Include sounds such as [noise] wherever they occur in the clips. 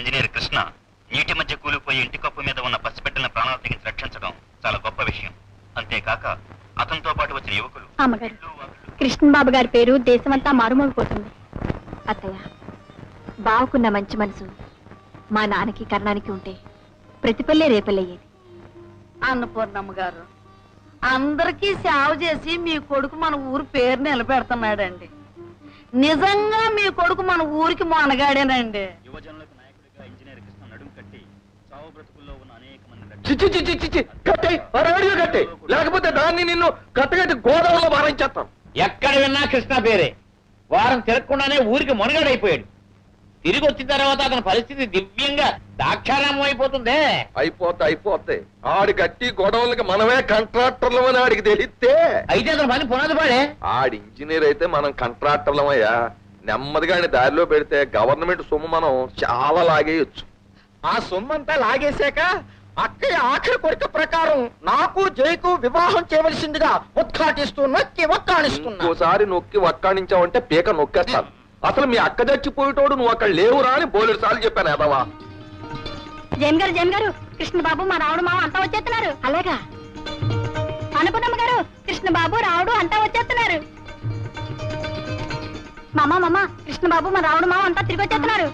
Engineer Krishna నీటి మధ్య కూలిపోయి ఇంటి కప్పు మీద ఉన్న పసిబిడ్డల ప్రాణాలు తెగించి రక్షించడం చాలా గొప్ప విషయం. అంతేకాక అతనితో పాటు వచ్చిన యువకులు అమ్మగారు కృష్ణబాబు గారి పేరు దేశమంతా మారుమోగిపోతుంది అత్తయ్య బావుకున్న మంచి మనసు మా నాన్నకి కర్ణానికి ఉంటే ప్రతిపల్లే రేపల్లయ్యేది. అన్నపూర్ణమ్మ గారు అందరికీ సేవ చేసి మీ కొడుకు మన ఊరు పేరు నిలబెడుతున్నాడండి. నిజంగా మీ కొడుకు మన ఊరికి మొనగాడేనండి యువజనులకు నాయకుడిగా ఇంజనీర్ కృష్ణ నడుం కట్టి చావు బ్రతుకుల్లో ఉన్న అనేక మంది చిచ్చి చిచ్చి చిచ్చి కట్టే అరవడిగా కట్టే లేకపోతే దాన్ని నిన్ను కట్టగట్టి గోదావరిలో భారించేస్తాను ఎక్కడ విన్నా కృష్ణ పేరే. వారం తిరగకుండానే ఊరికి మునగాడైపోయాడు. తిరిగి వచ్చిన తర్వాత అతని పరిస్థితి దివ్యంగా దాక్షారామం అయిపోతుందే. అయిపోతే అయిపోతే. ఆడి కట్టి గొడవలకి మనమే కాంట్రాక్టర్లం అని ఆడికి తెలిస్తే. అయితే అతని పని పునాది పాడే. ఆడి ఇంజనీర్ అయితే మనం కాంట్రాక్టర్లమయ్యా నెమ్మదిగా ఆయన దారిలో పెడితే గవర్నమెంట్ సొమ్ము మనం చాలా లాగేయొచ్చు. ఆ సొమ్మంతా లాగేశాక అక్కయ్య ఆఖరి కోరిక ప్రకారం నాకు జైకు వివాహం చేయవలసిందిగా ఉద్ఘాటిస్తూ నొక్కి ఒక్కాణిస్తున్నా ఇంకోసారి నొక్కి వక్కాణించావంటే పీక నొక్కేస్తాను. అసలు మీ అక్క చచ్చిపోయేటోడు నువ్వు అక్కడ లేవురా అని బోలెడు సార్లు చెప్పాను ఎదవా జైన్ గారు జైన్ గారు కృష్ణబాబు మా రావుడు మావ అంతా వచ్చేస్తున్నారు. అలాగా? అనుపదమ్మ గారు కృష్ణబాబు రావుడు అంతా వచ్చేస్తున్నారు. మామ మామ కృష్ణబాబు మా రావుడు మావ అంతా తిరిగి వచ్చేస్తున్నారు.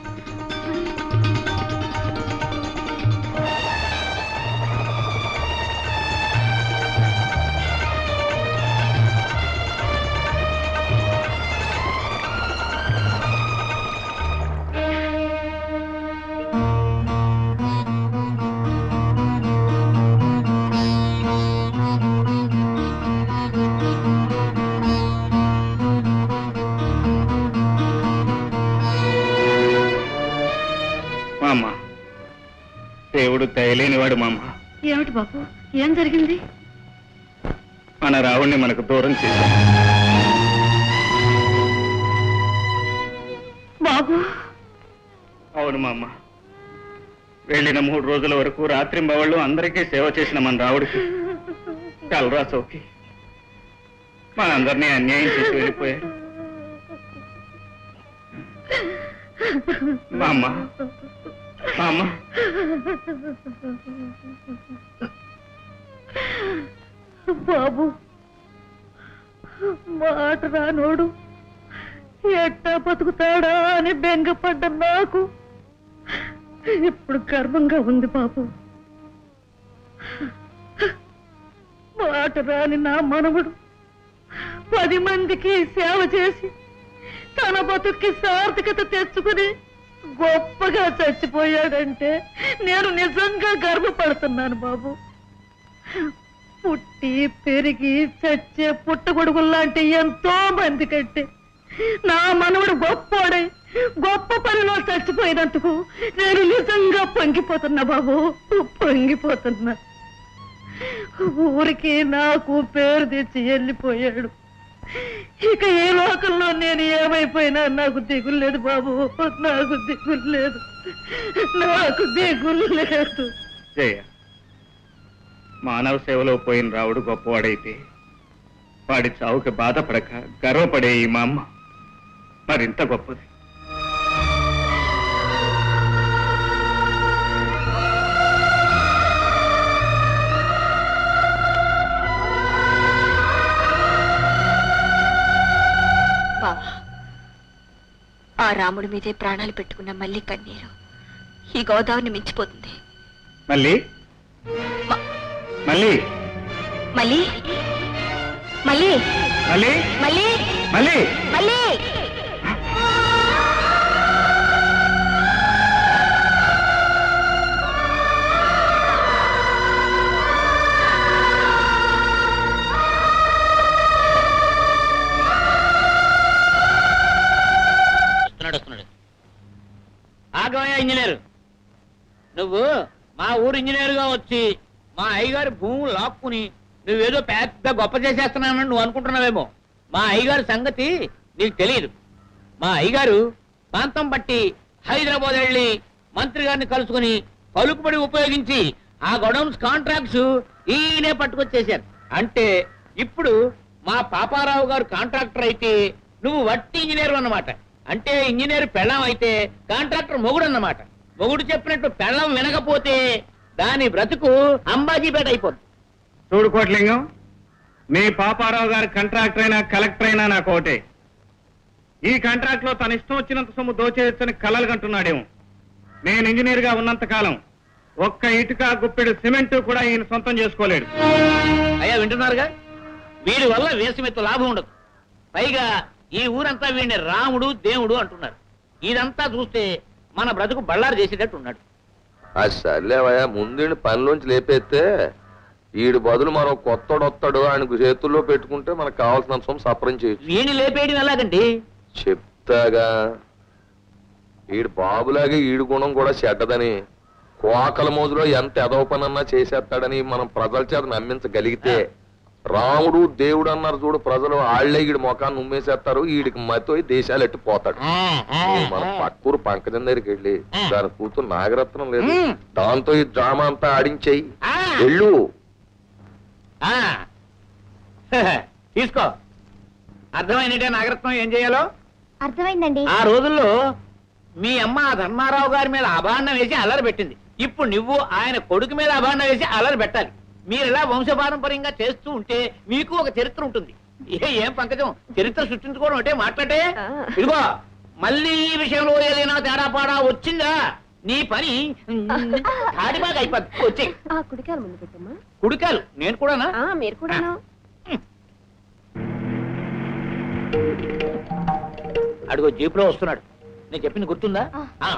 దేవుడు దయలేనివాడు మా అమ్మ. ఏమిటి బాబు? ఏం జరిగింది? మన రావుణ్ణి మనకు దూరం చేశాడు. బాబు! అవును మా అమ్మ. వెళ్ళిన మూడు రోజుల వరకు రాత్రింబవళ్ళు అందరికీ సేవ చేసిన మన రావుడికి కలరా సోకి మనందరినీ అన్యాయం చేసి వెళ్ళిపోయాడు. మా బాబు మాట రానోడు. ఎట్టా బతుకుతాడా అని బెంగపడ్డ నాకు. ఇప్పుడు గర్వంగా ఉంది బాబు. మాట రాని నా మనవుడు పది మందికి సేవ చేసి తన బతుక్కి సార్థకత తెచ్చుకుని గొప్పగా చచ్చిపోయాడంటే నేను నిజంగా గర్వపడుతున్నాను బాబు. పుట్టి పెరిగి చచ్చే పుట్టగొడుగుల్లాంటి ఎంతో మంది కంటే నా మనవడు గొప్పడై గొప్ప పనిలో చచ్చిపోయినందుకు నేను నిజంగా పొంగిపోతున్నా బాబు పొంగిపోతున్నా. ఊరికి నాకు పేరు తెచ్చి వెళ్ళిపోయాడు. ఇక ఏ లోకంలో నేను ఏమైపోయినా నాకు దిగులు లేదు బాబు. నాకు దిగులు లేదు. నాకు దిగులు లేదు. జయ మానవ సేవలో పోయిన రావుడు గొప్పవాడైతే వాడి చావుకి బాధపడక గర్వపడే ఈ మా అమ్మ మరింత గొప్పది. ఆ రాముడి మీదే ప్రాణాలు పెట్టుకున్న మళ్ళీ కన్నీరు. ఈ గోదావరిని మించిపోతుంది. మళ్ళీ మళ్ళీ మళ్ళీ మళ్ళీ మళ్ళీ మళ్ళీ మళ్ళీ మళ్ళీ రాఘవయ్య ఇంజనీర్. నువ్వు మా ఊరు ఇంజనీర్గా వచ్చి మా అయ్యగారి భూములు లాక్కుని నువ్వేదో పెద్ద గొప్ప చేసేస్తున్నావని నువ్వు అనుకుంటున్నావేమో. మా అయ్యగారి సంగతి నీకు తెలియదు. మా అయ్యగారు ప్రాంతం బట్టి హైదరాబాద్ వెళ్ళి మంత్రి గారిని కలుసుకుని పలుకుబడి ఉపయోగించి ఆ గొడౌన్స్ కాంట్రాక్ట్స్ ఈయనే పట్టుకొచ్చేశారు. అంటే ఇప్పుడు మా పాపారావు గారు కాంట్రాక్టర్ అయితే నువ్వు వట్టి ఇంజనీర్ అన్నమాట. అంటే ఇంజనీర్ పెళ్ళం అయితే కాంట్రాక్టర్ మొగుడు అన్నమాట మొగుడు చెప్పినట్టు పెళ్ళం వినకపోతే దాని బ్రతుకు అంబాజీపేట అయిపోద్ది. చూడు కోట్లింగం మీ పాపారావు గారి కాంట్రాక్టర్ అయినా కలెక్టర్ అయినా నాకు ఒకటే. ఈ కాంట్రాక్ట్లో తన ఇష్టం వచ్చినంత సొమ్ము దోచేయొచ్చని కలలు కంటున్నాడేమో. నేను ఇంజనీర్గా ఉన్నంత కాలం ఒక్క ఇటుక గుప్పెడు సిమెంట్ కూడా ఈయన సొంతం చేసుకోలేడు. అయ్యా వింటున్నారుగా? వీడి వల్ల వేసమెత్తు లాభం ఉండదు. పైగా ఈ ఊరంతా వీడిని రాముడు దేవుడు అంటున్నారు. ఇదంతా చూస్తే మన బ్రతుకు బళ్ళారు చేసేటట్టు ఉన్నాడు. అది సర్లేవయ్యా ముందు పనిలోంచి లేపేస్తే ఈడు బదులు మనం కొత్తడు వస్తాడు ఆయనకు చేతుల్లో పెట్టుకుంటే మనకు కావాల్సిన సొమ్ము సపరం చేయొచ్చు. వీడిని లేపేయడం ఎలాగండి? చెప్తాగా. ఈడు బాబులాగే ఈడు గుణం కూడా చెడ్డదని కోకల మోజులో ఎంత ఎదవ పనన్నా చేసేస్తాడని మనం ప్రజల చేత నమ్మించగలిగితే రాముడు దేవుడు అన్నారు చూడు ప్రజలు ఆళ్ళే ఈడి మొఖాన్ని ఉమ్మేసేస్తారు ఈడికి మతోయి దేశాలు ఎట్టి పోతాడు. మన పక్కూరు పంకజం దగ్గరికి వెళ్ళి దాని కూతురు నాగరత్నం లేదు. దాంతో ఈ డ్రామా అంతా ఆడించేయి. వెళ్ళు. ఆ. [laughs] తీసుకో. అర్థమైనట్టే నాగరత్నం ఏం చేయాలో? అర్థమైందండి. ఆ రోజుల్లో మీ అమ్మ ఆ ధర్మారావు గారి మీద అభాండం వేసి అల్లరి పెట్టింది. ఇప్పుడు నువ్వు ఆయన కొడుకు మీద అభాండం వేసి అల్లరి పెట్టాలి. మీరు ఇలా వంశపారంపర్యంగా చేస్తూ ఉంటే మీకు ఒక చరిత్ర ఉంటుంది. ఏ ఏం పంకజం? చరిత్ర సృష్టించుకోవడం అంటే మాట్లాడే. ఇదిగో మళ్ళీ ఈ విషయంలో ఏదైనా తేడా పాడా వచ్చిందా? నీ పని తాడిబాగా అయిపోద్ది. వచ్చి. కుడికాలు ముందు పెట్టమ్మా. కుడికాలు? నేను కూడానా? మీరు కూడాను? అడుగో జీపులో వస్తున్నాడు. నేను చెప్పింది గుర్తుందా? ఆ.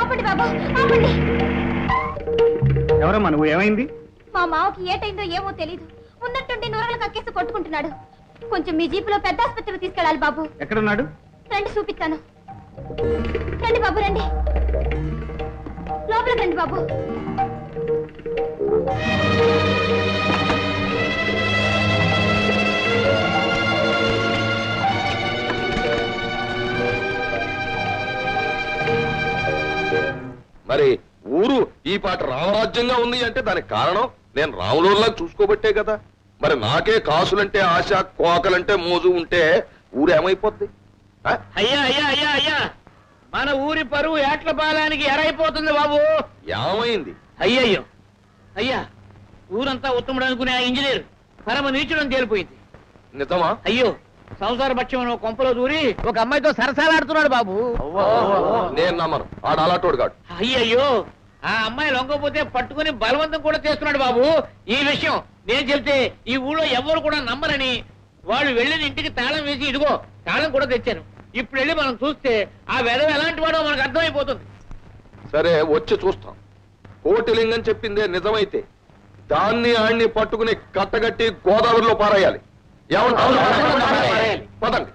ఆపండి బాబు ఆపండి. ఎవరమ్మా నువ్వు? ఏమైంది? మా మావకి ఏటైందో ఏమో తెలీదు. ఉన్నట్టుండి నూరలు కక్కేసి కొట్టుకుంటున్నాడు. కొంచెం మీ జీపులో పెద్ద ఆసుపత్రికి తీసుకెళ్ళాలి బాబు. ఎక్కడున్నాడు? రండి చూపిస్తాను. రండి బాబు రండి. లోపలికి రండి బాబు. ఈ పాట రామరాజ్యంగా ఉంది అంటే దానికి కారణం నేను రాములోలా చూసుకోబట్టే కదా. మరి నాకే కాసులంటే ఆశ కోకలంటే మోజు ఉంటే ఊరు ఏమైపోద్ది? ఆ? అయ్యా అయ్యా అయ్యా అయ్యా. మన ఊరి పరువు ఏట్ల పాలానికి ఎరైపోతుంది బాబు? ఏమైంది? అయ్యయ్యో. అయ్యా ఊరంతా ఉత్తముడు అనుకునే ఆ ఇంజనీర్ పరమ నీచుడం తేలిపోయింది. నిజమా? అయ్యో సంసార పక్షం కొంపలో దూరి ఒక అమ్మాయితో సరసాలాడుతున్నాడు బాబు. నేను నమ్మను. ఆడ అలాంటోడు కాడు. అయ్యయ్యో ఆ అమ్మాయి లొంగపోతే పట్టుకుని బలవంతం కూడా చేస్తున్నాడు బాబు. ఈ విషయం నేను చెప్తే ఈ ఊళ్ళో ఎవరు కూడా నమ్మరని వాళ్ళు వెళ్ళిన ఇంటికి తాళం వేసి ఇదిగో తాళం కూడా తెచ్చాను. ఇప్పుడు వెళ్ళి మనం చూస్తే ఆ వెధవ ఎలాంటి వాడో మనకు అర్థమైపోతుంది. సరే వచ్చి చూస్తాం. కోటిలింగం చెప్పిందే నిజమైతే దాన్ని ఆడిని పట్టుకుని కట్టగట్టి గోదావరిలో పారేయాలి. పదండి.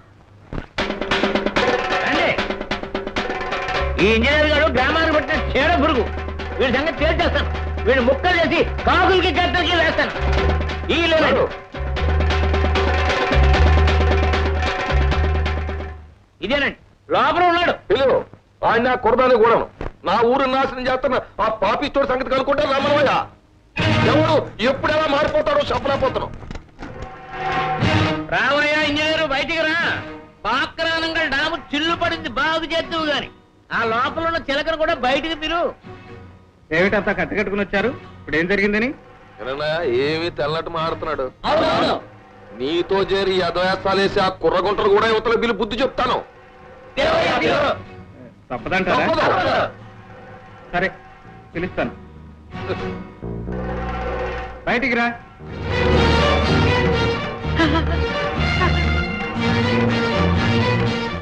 ఈ ఇంజనీర్ గారు గ్రామాన్ని పట్టిన చీడ పురుగు. వీడి సంగతి తేల్చేస్తాను. వీడు ముక్కలు చేసి కాకులకి గద్దలకి వేస్తాను. ఈ లేదు ఇదేనండి. లోపల ఉన్నాడు. పిలువు ఆయన కొడదాని కూడాను. నా ఊరు నాశనం చేస్తున్న ఆ పాపిస్తోడి సంగతి కనుక్కుంటే రమ్మనవయ్య. ఎవడు ఎప్పుడు ఎలా మారిపోతాడో చెప్పలేకపోతున్నాం రామయ్య ఇంజనీరు బయటికి రా. పాక్రానంగా డాము చిల్లు పడింది బాగు చేద్దువు గాని. ఆ లోపల ఉన్న చిలకను కూడా బయటికి పిలువు ఏమిటంతా కట్టకట్టుకుని వచ్చారు? ఇప్పుడు ఏం జరిగిందని? ఏమీ తెల్లటి మాడుతున్నాడు. నీతో చేరి యథవేస్తాలేసి ఆ కుర్రగుంటలు కూడా యువతల బిల్లు బుద్ధి చెప్తాను. తప్పదంటారా? తప్పదు. సరే పిలుస్తాను. బయటికి రా.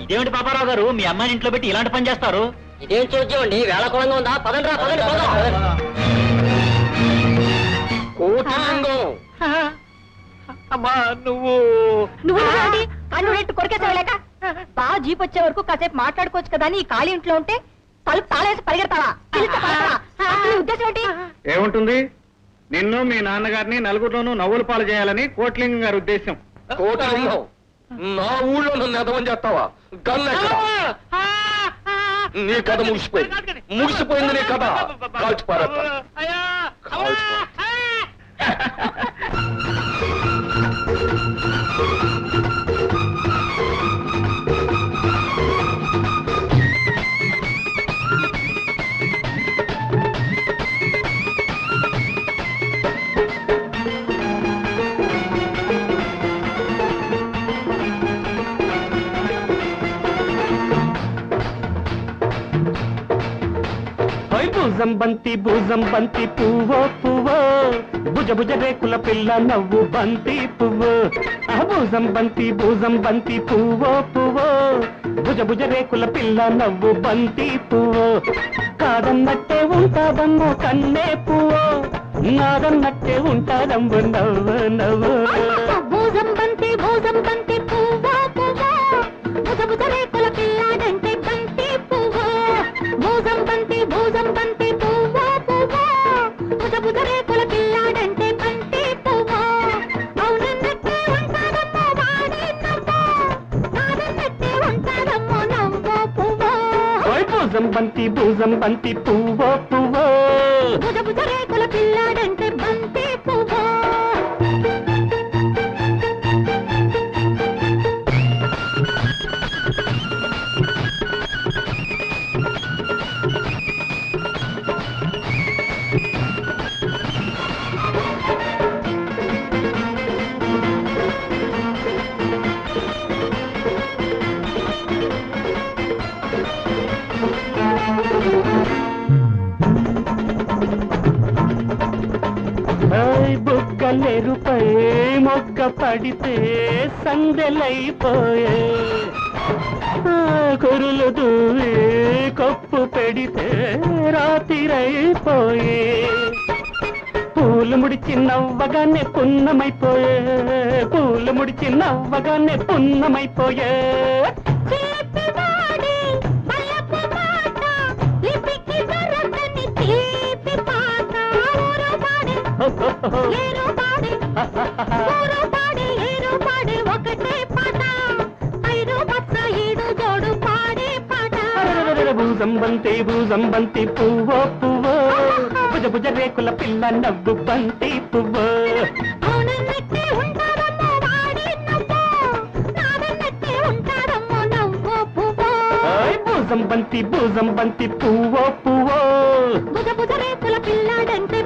ఇదేమిటి పాపారావు గారు? మీ అమ్మాయిని ఇంట్లో పెట్టి ఇలాంటి పని చేస్తారు? ఇదేం చూద్దామండి వేళకోళంగా ఉందా? పదండి రా పదండి. పదం అమ్మా నువ్వు. నువ్వు కన్ను రెట్టు బాగా జీప్ వచ్చే వరకు కాసేపు మాట్లాడుకోవచ్చు కదా అని ఈ ఖాళీ ఇంట్లో ఉంటే తలుపు తాళేసి పరిగెడతావా? పిలిస్తే పడతావా? అసలు నీ ఉద్దేశం ఏంటి? ఏముంటుంది? నిన్ను మీ నాన్నగారిని నలుగురిలోనూ నవ్వులు పాలు చేయాలని కోట్లింగం గారి ఉద్దేశం. కోటిలింగం నా ఊళ్ళో నన్ను ఎదవని చేస్తావా? గన్ ఎక్కడ? నీ కథ ముగిసిపోయింది. ముగిసిపోయింది నీ కథ. కాల్చి పారేస్తా కాల్చి [laughs] భూజం బంతి భూజం బంతి పువ్వో పువ్వో. భుజ భుజ రేకుల పిల్ల నవ్వు బంతి పువ్వు. ఆ భూజం బంతి భూజం బంతి పువ్వో పువ్వో. భుజ భుజ రేకుల పిల్ల నవ్వు బంతి పువ్వు. కాదన్నట్టే ఉంటాదమ్ము కన్నే పువ్వు. నాదన్నట్టే ఉంటాదమ్ము నవ్వు నవ్వు. భూజం బంతి భూజం బంతి పువ్వా పువ్వా. భుజ భుజ బంతి భూజం బంతి బుక్కలెరుపై మొక్క పడితే సందెలైపోయే. కురులు దూవి కప్పు పెడితే రాతిరైపోయే పూలు ముడిచి నవ్వగానే పున్నమైపోయే. పూలు ముడిచి నవ్వగానే పున్నమైపోయే. చేతివాడి బలపు మాట ఊరుపాడి ఏరుపాడి ఒకటే పాట. ఐదు పచ్చ ఈడు జోడు పాడే పాట. భూజం బంతి భూజం బంతి పువ్వో పువ్వో. భుజ భుజ రేకుల పిల్ల నవ్వు బంతి పువ్వో. ఉంటాడమ్మో నవ్వో. పువ్వో. ఓయ్ భూజం భూజం పువ్వో పువ్వో. రేకుల పిల్లాడంటే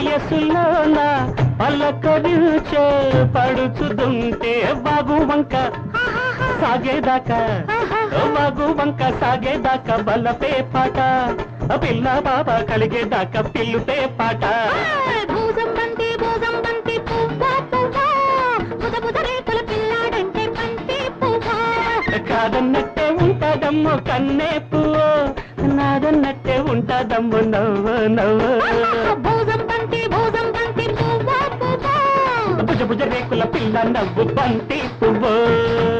వయసులోన? పల్లకరించే పడుచుదుంటే బాగు వంక సాగేదాకా. బాగు వంక సాగేదాకా బలపే పాట. పిల్ల బాబా కలిగేదాకా పిల్లుపే పాట. కాదన్నట్టే ఉంటాదమ్ము కన్నే పువ్వు. నాదన్నట్టే ఉంటాదమ్ము నవ్వు నవ్వు. భుజ భుజ రేకుల పిల్ల నవ్వు బంతి పువ్వు.